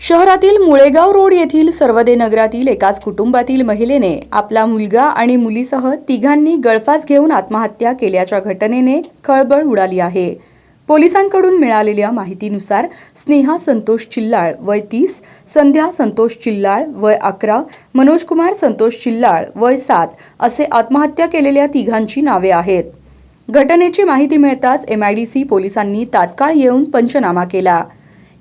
शहरातील मुळेगाव रोड येथील सर्वदे नगरातील एकाच कुटुंबातील महिलेने आपला मुलगा आणि मुलीसह तिघांनी गळफास घेऊन आत्महत्या केल्याच्या घटनेने खळबळ उडाली आहे. पोलिसांकडून मिळालेल्या माहितीनुसार स्नेहा संतोष चिल्लाळ वय तीस संध्या संतोष चिल्लाळ वय अकरा मनोजकुमार संतोष चिल्लाळ वय सात असे आत्महत्या केलेल्या तिघांची नावे आहेत. घटनेची माहिती मिळताच एमआयडीसी पोलिसांनी तात्काळ येऊन पंचनामा केला.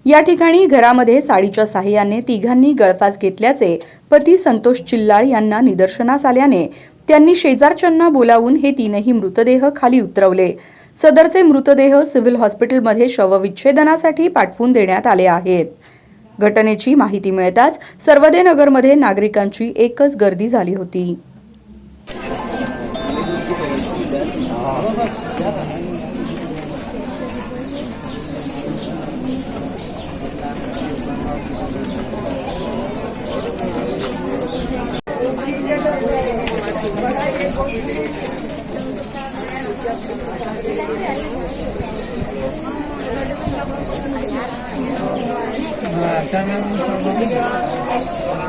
या ठिकाणी घरामध्ये साडीच्या साह्याने तिघांनी गळफास घेतल्याचे पती संतोष चिल्लाळ यांना निदर्शनास आल्याने त्यांनी शेजारच्यांना बोलावून हे तीनही मृतदेह खाली उतरवले. सदरचे मृतदेह सिव्हिल हॉस्पिटलमध्ये शवविच्छेदनासाठी पाठवून देण्यात आले आहेत. घटनेची माहिती मिळताच सर्वदेनगरमध्ये नागरिकांची एकच गर्दी झाली होती.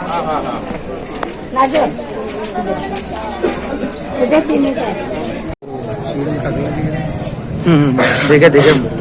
হ্যাঁ, হ্যাঁ, হ্যাঁ। দেখে দেখে।